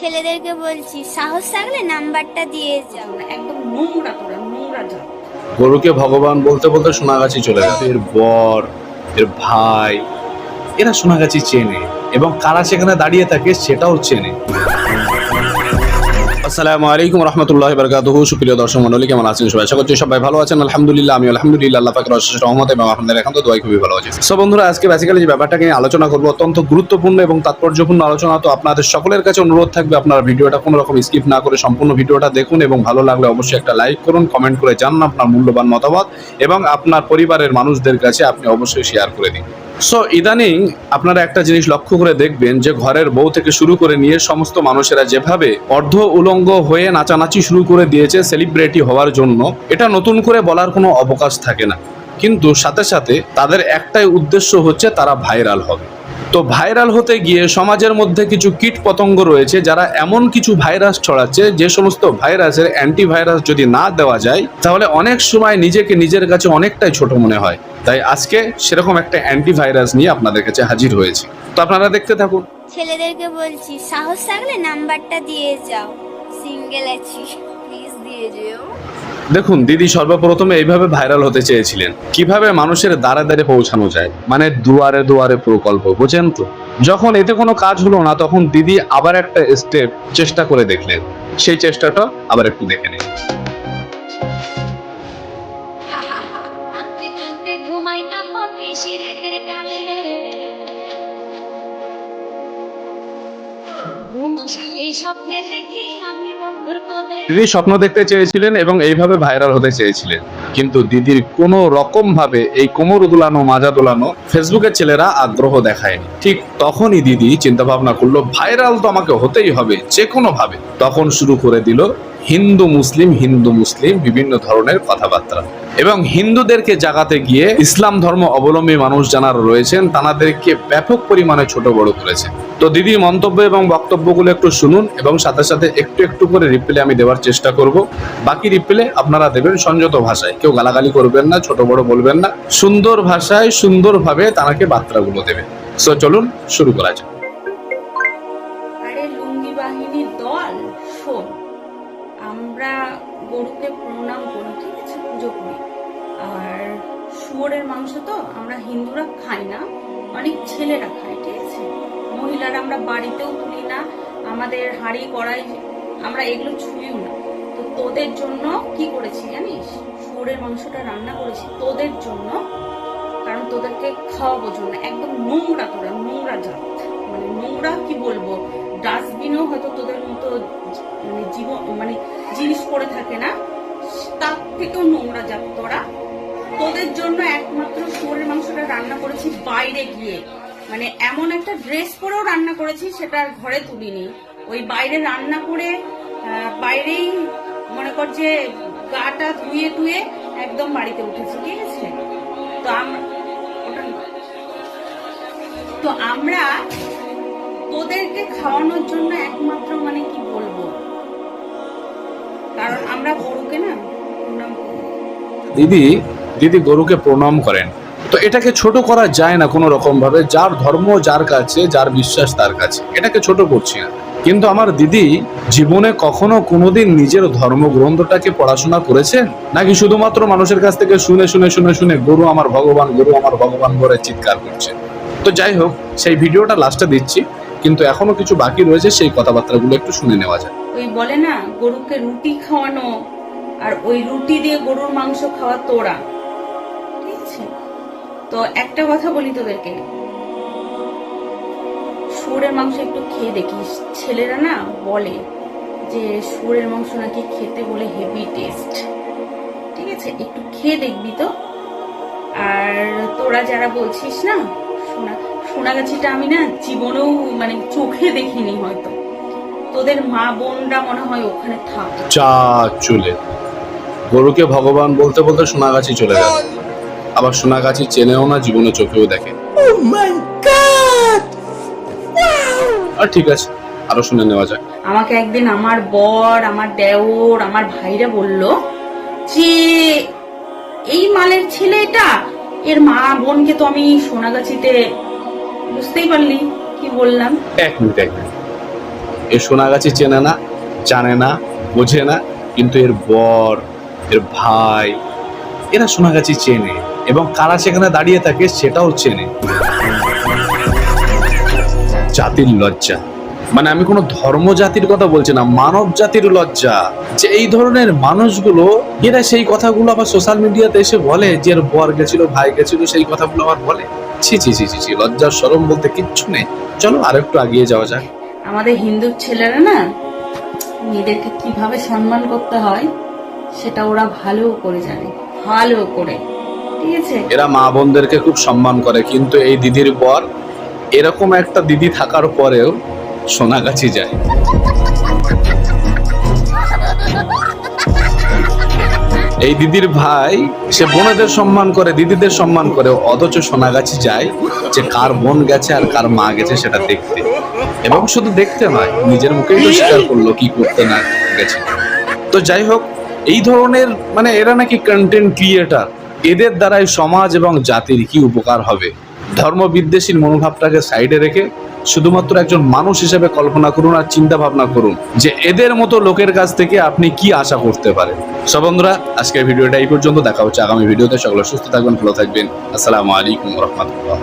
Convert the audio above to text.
ছেলেদেরকে বলছি, সাহস থাকলে নাম্বারটা দিয়ে যাও। একদম নোংরা তোরা, নোংরা যা গরুকে ভগবান বলতে বলতে সোনাগাছি চলে গেছে এর বর, এর ভাই, এরা সোনাগাছি চেনে। এবং কারা সেখানে দাঁড়িয়ে থাকে সেটাও চেনে। আসসালামু আলাইকুম রহমতুল্লাহ বরকাতুহু। সুপ্রিয় দর্শক মন্ডলী কেমন আছেন সবাই? আশা করছি সবাই ভালো আছেন। আলহামদুলিল্লাহ আমি আলহামদুলিল্লাহ, আল্লাহ পাকের অশেষ রহমত এবং আপনাদের এখন তো দোয়াই খুবই ভালো আছে। সো বন্ধুরা, আজকে বেসিক্যালি যে ব্যাপারটাকে নিয়ে আলোচনা করব, অত্যন্ত গুরুত্বপূর্ণ এবং তাৎপর্যপূর্ণ আলোচনা, তো আপনাদের সকলের কাছে অনুরোধ থাকবে আপনার ভিডিওটা কোনো রকম স্কিপ না করে সম্পূর্ণ ভিডিওটা দেখুন এবং ভালো লাগলে অবশ্যই একটা লাইক করুন কমেন্ট করে জানান আপনার মূল্যবান মতামত এবং আপনার পরিবারের মানুষদের কাছে আপনি অবশ্যই শেয়ার করে দিন। সো ইদানিং আপনারা একটা জিনিস লক্ষ্য করে দেখবেন যে ঘরের বউ থেকে শুরু করে নিয়ে সমস্ত মানুষেরা যেভাবে অর্ধ উলঙ্গ হয়ে নাচানাচি শুরু করে দিয়েছে সেলিব্রিটি হওয়ার জন্য, এটা নতুন করে বলার কোনো অবকাশ থাকে না। কিন্তু সাথে সাথে তাদের একটাই উদ্দেশ্য হচ্ছে তারা ভাইরাল হবে। তো ভাইরাল হতে গিয়ে সমাজের মধ্যে কিছু কীট পতঙ্গ রয়েছে যারা এমন কিছু ভাইরাস ছড়াচ্ছে, যে সমস্ত ভাইরাসের অ্যান্টিভাইরাস যদি না দেওয়া যায়, তাহলে অনেক সময় নিজেকে নিজের কাছে অনেকটাই ছোট মনে হয়। তাই আজকে সেরকম একটা অ্যান্টিভাইরাস নিয়ে আপনাদের কাছে হাজির হয়েছে। তো আপনারা দেখতে থাকুন। ছেলেদেরকে বলছি, সাহস থাকলে নাম্বারটা দিয়ে যাও। সিঙ্গেল আছি প্লিজ দিয়ে যেও। দেখুন, দিদি সর্বপ্রথমে এইভাবে ভাইরাল হতে চেয়েছিলেন। কীভাবে মানুষের দ্বারে দ্বারে পৌঁছানো যায়? মানে দুয়ারে দুয়ারে প্রকল্প, বুঝেন তো? যখন এতে কোনো কাজ হলো না, তখন দিদি আবার একটা স্টেপ চেষ্টা করে দেখলেন। সেই চেষ্টাটা আবার একটু দেখে নিন। এই স্বপ্নে দেখি আমি দিদি স্বপ্ন দেখতে চেয়েছিলেন এবং এইভাবে ভাইরাল হতে চেয়েছিলেন। কিন্তু দিদির কোনো রকম ভাবে এই কোমর দোলানো, মাজা দোলানো ফেসবুকের ছেলেরা আগ্রহ দেখায়নি। ঠিক তখনই দিদি চিন্তা ভাবনা করল, ভাইরাল তো আমাকে হতেই হবে, যে কোনো ভাবে তখন শুরু করে দিল হিন্দু মুসলিম হিন্দু মুসলিম বিভিন্ন ধরনের কথাবার্তা। এবং হিন্দুদেরকে জাগাতে গিয়ে ইসলাম ধর্ম অবলম্বী মানুষ যারা রয়েছেন, তাদেরকে ব্যাপক পরিমাণে ছোট বড় করেছে তো দিদির মন্তব্য এবং বক্তব্যগুলো একটু শুনুন এবং সাথে সাথে একটু একটু করে রিপ্লে আমি দেওয়ার চেষ্টা করব। বাকি রিপ্লে আপনারা দেবেন সংযত ভাষায়। কেউ গালাগালি করবেন না, ছোট বড় বলবেন না। সুন্দর ভাষায় সুন্দরভাবে তাকে বার্তাগুলো দেবেন সো চলুন শুরু করা যাক। লুঙ্গি বাহিনীর দল, শোন, আমরা গরুকে প্রণাম করি, ঠিক আছে? পুজো করি। আর শুয়োরের মাংস তো আমরা হিন্দুরা খাই না, অনেক ছেলেরা খায়, ঠিক আছে? মহিলারা আমরা বাড়িতেও তুলি না, আমাদের হাঁড়ি কড়াই, আমরা এগুলো ছুঁইও না। তো তোদের জন্য কি করেছি জানিস? শুয়োরের মাংসটা রান্না করেছি তোদের জন্য, কারণ তোদেরকে খাওয়াবো জন্য। একদম নোংরা তোরা, নোংরা জাত। মানে নোংরা কি বলব? ডাস্টবিনও হয়তো তোদের মতো মানে জীবন মানে জিনিস পড়ে থাকে না। তার থেকেও নোংরা জাত তোরা। তোদের জন্য একমাত্র শুয়োরের মাংসটা রান্না করেছি বাইরে গিয়ে। মানে এমন একটা ড্রেস পরেও রান্না করেছি, সেটা ঘরে তুলিনি। ওই বাইরে রান্না করে বাইরেই মনে কর যে গাটা ধুয়ে টুয়ে একদম বাড়িতে উঠেছি, ঠিক আছে? তো আমরা তো আমরা তোদেরকে খাওয়ানোর জন্য একমাত্র মানে কি বলব? কারণ আমরা গরুকে না দিদি দিদি গরুকে প্রণাম করেন। তো এটাকে ছোট করা যায় না কোনো রকম ভাবে যার ধর্ম যার কাছে, যার বিশ্বাস তার কাছে। এটাকে ছোট করছি না। কিন্তু আমার দিদি জীবনে কখনো কোনোদিন নিজের ধর্মগ্রন্থটাকে পড়াশোনা করেছেন? নাকি শুধুমাত্র মানুষের কাছ থেকে শুনে শুনে শুনে শুনে গরু আমার ভগবান, গরু আমার ভগবান করে চিৎকার করছে? তো যাই হোক, সেই ভিডিওটা লাস্টে দিচ্ছি, কিন্তু এখনও কিছু বাকি রয়েছে, সেই কথাবার্তাগুলো একটু শুনে নেওয়া যায় ওই বলে না, গরুকে রুটি খাওয়ানো, আর ওই রুটি দিয়ে গরুর মাংস খাওয়া তোরা। ঠিক আছে? তো একটা কথা বলি তোদেরকে। শুয়োরের মাংস একটু খেয়ে দেখিস ছেলেরা না বলে যে শুয়োরের মাংস নাকি খেতে বলে হেভি টেস্ট ঠিক আছে? একটু খেয়ে দেখবি তো। আর তোরা যারা বলছিস না সোনা সোনাগাছিটা আমি না জীবনেও মানে চোখে দেখিনি হয়তো। তোদের মা বোনরা মনে হয় ওখানে থাকে। চা চুলে। গরুকে ভগবান বলতে বলতে সোনাগাছি চলে গেল। আবার সোনাগাছি চেনেও না জীবনে চোখেও দেখে। আর ঠিক আছে আরও শুনে নেওয়া যাক। আমাকে একদিন আমার বর আমার দেওর আমার ভাইরা বলল যে এই মালের ছেলে এটা এর মা বোনকে তো আমি সোনাগাছিতে বুঝতেই পারলি কি বললাম? এক মিনিট এক মিনিট। এ সোনাগাছি চেনে না জানে না বোঝে না কিন্তু এর বর এর ভাই এরা সোনাগাছি চেনে এবং কারা সেখানে দাঁড়িয়ে থাকে সেটাও চেনে। জাতির লজ্জা। মানে আমি কোনো ধর্ম জাতির কথা বলছি না মানব জাতির লজ্জা। যে এই ধরনের মানুষগুলো এরা সেই কথাগুলো আবার সোশ্যাল মিডিয়াতে এসে বলে যে এর বর গেছিল ভাই গেছিল সেই কথাগুলো আবার বলে। ছি ছি ছি ছি ছি লজ্জার সরম বলতে কিচ্ছু নেই। চলো আর একটু আগিয়ে যাওয়া যাক। আমাদের হিন্দু ছেলেরা না মেয়েদেরকে কীভাবে সম্মান করতে হয় সেটা ওরা ভালো করে জানে ভালো করে। ঠিক আছে? এরা মা বোনদেরকে খুব সম্মান করে কিন্তু এই দিদির পর এরকম একটা দিদি থাকার পরেও সোনাগাছি যায়। এই দিদির ভাই, সে বোনেদের সম্মান করে, দিদিদের সম্মান করে অথচ সোনাগাছি যায় যে কার বোন গেছে আর কার মা গেছে সেটা দেখতে। এবং শুধু দেখতে নয়, নিজের মুখেই তো স্বীকার করল কি করতে না গেছে। তো যাই হোক, এই ধরনের মানে এরা নাকি কন্টেন্ট ক্রিয়েটার এদের দ্বারাই সমাজ এবং জাতির কি উপকার হবে? ধর্ম বিদ্বেষীর মনোভাবটাকে সাইডে রেখে শুধুমাত্র একজন মানুষ হিসেবে কল্পনা করুন আর চিন্তা ভাবনা করুন যে এদের মতো লোকের কাছ থেকে আপনি কি আশা করতে পারেন। সব বন্ধুরা, আজকের ভিডিওটা এই পর্যন্ত। দেখা হচ্ছে আগামী ভিডিওতে। সকলে সুস্থ থাকবেন, ভালো থাকবেন। আসসালামু আলাইকুম রহমতুল্লাহ।